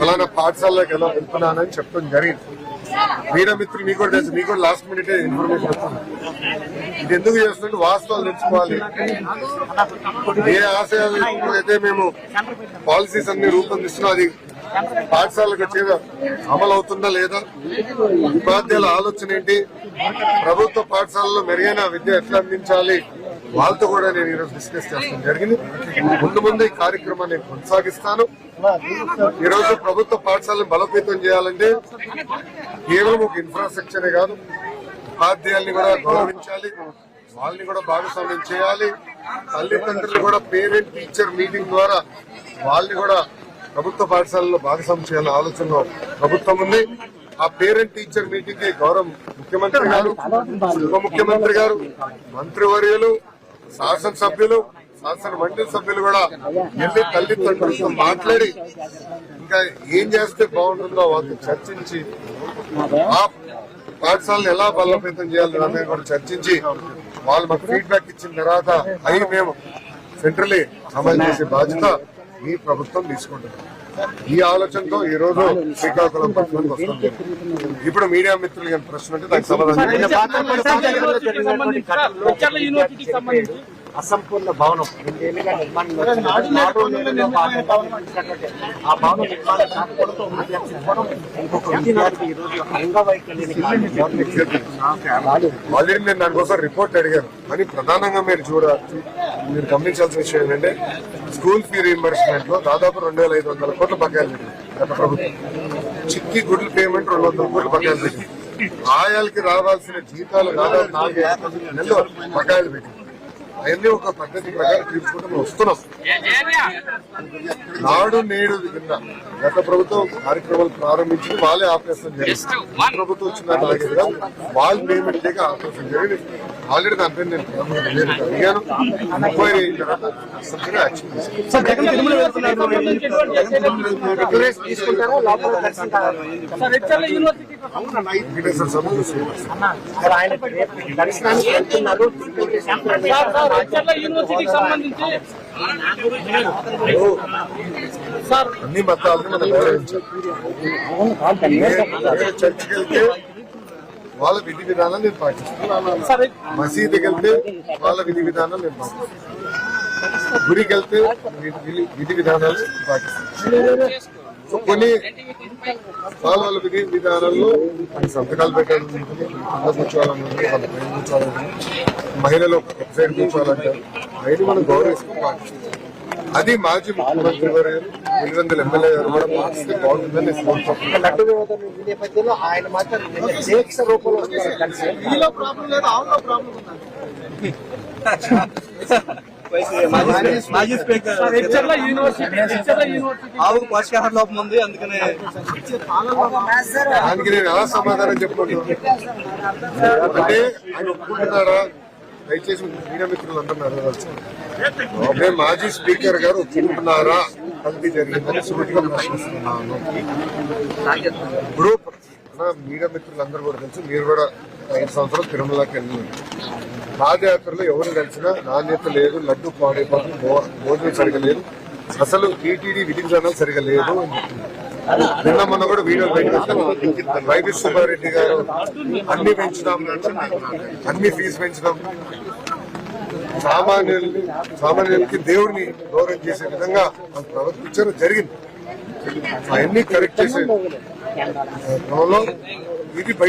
ఫలానా పాఠశాలలోకి ఎలా వెళ్తున్నానని చెప్పడం జరిగింది. మీడియా మిత్రులు మీకు కూడా తెలుసు మీకు కూడా లాస్ట్ మినిట్ ఇన్ఫర్మేషన్ వస్తుంది. ఇది ఎందుకు చేస్తుంటే వాస్తవాలు తెలుసుకోవాలి. ఏ ఆశయాలు అయితే మేము పాలసీస్ అన్ని రూపొందిస్తున్నా అది పాఠశాలకు వచ్చేదా అమలు అవుతుందా లేదా? ఉపాధ్యాయుల ఆలోచన ఏంటి? ప్రభుత్వ పాఠశాలలో మెరుగైన విద్య ఎట్లా అందించాలి? వాళ్ళతో కూడా నేను ఈరోజు డిస్కస్ చేస్తాను. జరిగింది. ముందు ముందు ఈ కార్యక్రమాన్ని కొనసాగిస్తాను. ఈరోజు ప్రభుత్వ పాఠశాలను బలోపేతం చేయాలంటే కేవలం ఒక ఇన్ఫ్రాస్ట్రక్చరే కాదు ఉపాధ్యాయుల్ని కూడా గౌరవించాలి వాళ్ళని కూడా భాగస్వామ్యం చేయాలి తల్లిదండ్రులు కూడా పేరెంట్ టీచర్ మీటింగ్ ద్వారా వాళ్ళని కూడా ప్రభుత్వ పాఠశాలలో భాగస్వామ్యం చేయాలనే ఆలోచన ప్రభుత్వం ఉంది. ఆ పేరెంట్ టీచర్ మీటింగ్ గౌరవం ముఖ్యమంత్రి గారు ఉప ముఖ్యమంత్రి గారు మంత్రివర్యులు శాసనసభ్యులు శాసన మండలి సభ్యులు కూడా వెళ్ళి తల్లిదండ్రులతో మాట్లాడి ఇంకా ఏం చేస్తే బాగుంటుందో వాళ్ళతో చర్చించి ఆ పాఠశాలను ఎలా బలోపేతం చేయాలి అనేది కూడా చర్చించి వాళ్ళు మాకు ఫీడ్బ్యాక్ ఇచ్చిన తర్వాత అవి మేము సెంట్రలీ అమలు చేసే బాధ్యత ఈ ప్రభుత్వం తీసుకుంటుంది. ఈ ఆలోచనతో ఈ రోజు శ్రీకాకుళం పట్టణానికి వస్తుంది ఇప్పుడు మీడియా మిత్రులు ప్రశ్న అంటే దానికి సమాధానం అసంపూర్ణ భవనం. రెండేళ్ళుగా నిర్మాణం ఆ భవనం నిర్మాణం కాకపోవడంతో ఇంకొక విద్యార్థి ఈ రోజు. ఆల్రెడీ నేను దానికోసం రిపోర్ట్ అడిగాను కానీ ప్రధానంగా మీరు చూడ మీరు గమనించాల్సిన విషయం ఏంటంటే స్కూల్ ఫీ రీఎంబర్స్మెంట్లో దాదాపు రెండు వేల ఐదు వందల కోట్ల బకాయిలు పెట్టింది గత ప్రభుత్వం. చిక్కి గుడ్ల పేమెంట్ రెండు వందల కోట్ల బకాయిలు పెట్టింది. ఆయాలకి రావాల్సిన జీతాలు దాదాపు నాలుగు నెలలు బకాయిలు పెట్టింది. అవన్నీ ఒక పద్ధతి ప్రకారం తీసుకుంటూ మేము వస్తున్నాం. నాడు నేడు కింద గత ప్రభుత్వం కార్యక్రమాలు ప్రారంభించి వాళ్ళే జరిగింది. ఈ ప్రభుత్వం వచ్చిన వాళ్ళు పేమెంట్ లేక ఆపేస్తాం జరిగింది. ఆల్రెడీ దానిపై నేను అడిగాను. ఎంక్వైరీ అయిన తర్వాత యాక్షన్ అన్ని మతాలను మనం గౌరవించాలి చర్చికి వెళ్తే వాళ్ళ విధి విధానాలు నేను పాటిస్తాను మసీదుకి వెళ్తే వాళ్ళ విధి విధానాలు నేను పాటిస్తాను గుడికి వెళ్తే విధి- విధి- విధి విధానాలు పాటిస్తాను కొన్ని వాళ్ళ వాళ్ళ విధి విధానాల్లో సంతకాలు పెట్టాలని కింద కూర్చోవాలని ఉంటుంది వాళ్ళ పైన కూర్చోవాలని ఉంటుంది మహిళలు ఒక సైడ్ కూర్చోవాలంటారు. అయినా మనం గౌరవిస్తూ పాటిస్తాం అది మాజీ ముఖ్యమంత్రి గారు పులివెందుల ఎమ్మెల్యే గారు కూడా పాటిస్తే బాగుంటుందని నేను కోరుకుంటున్నాను. లడ్డు వివాదం ఈ నేపథ్యంలో ఆయన మాత్రం దీక్ష రూపంలో మాజీ స్పీకర్. ఆవుకు పోషకాహార లోపం ఉంది అందుకనే దానికి నేను ఎలా సమాధానం చెప్పుకుంటున్నాను? అంటే ఆయన ఒప్పుకుంటున్నారా? దయచేసి మీడియా మిత్రులు అంటున్నారు అదే మాజీ స్పీకర్ గారు ఒప్పుకుంటున్నారా? కలిపి జరిగిందని సూటిగా ప్రశ్నిస్తున్నాను. ఇప్పుడు మీడియా మిత్రులు అందరూ కూడా తెలుసు మీరు కూడా ఐదు సంవత్సరాలు తిరుమలకి వెళ్ళినారు పాదయాత్రలో ఎవరు కలిసినా నాణ్యత లేదు లడ్డు పాడైపోతుంది భో- భోజనం సరిగా లేదు. అసలు టీటీడీ విధి విధానాలు సరిగా లేదు అని చెప్తున్నారు. నిన్న మొన్న కూడా వీడియోలు బయటకు వైవి సుబ్బారెడ్డి గారు అన్ని పెంచుదాం అన్ని ఫీజు పెంచుదాం. సామాన్యుల్ని సామాన్యులకి దేవుడిని గౌరవం చేసే విధంగా మనం ప్రవర్తించడం జరిగింది. అవన్నీ కరెక్ట్ చేసే క్రమంలో ఇది బయట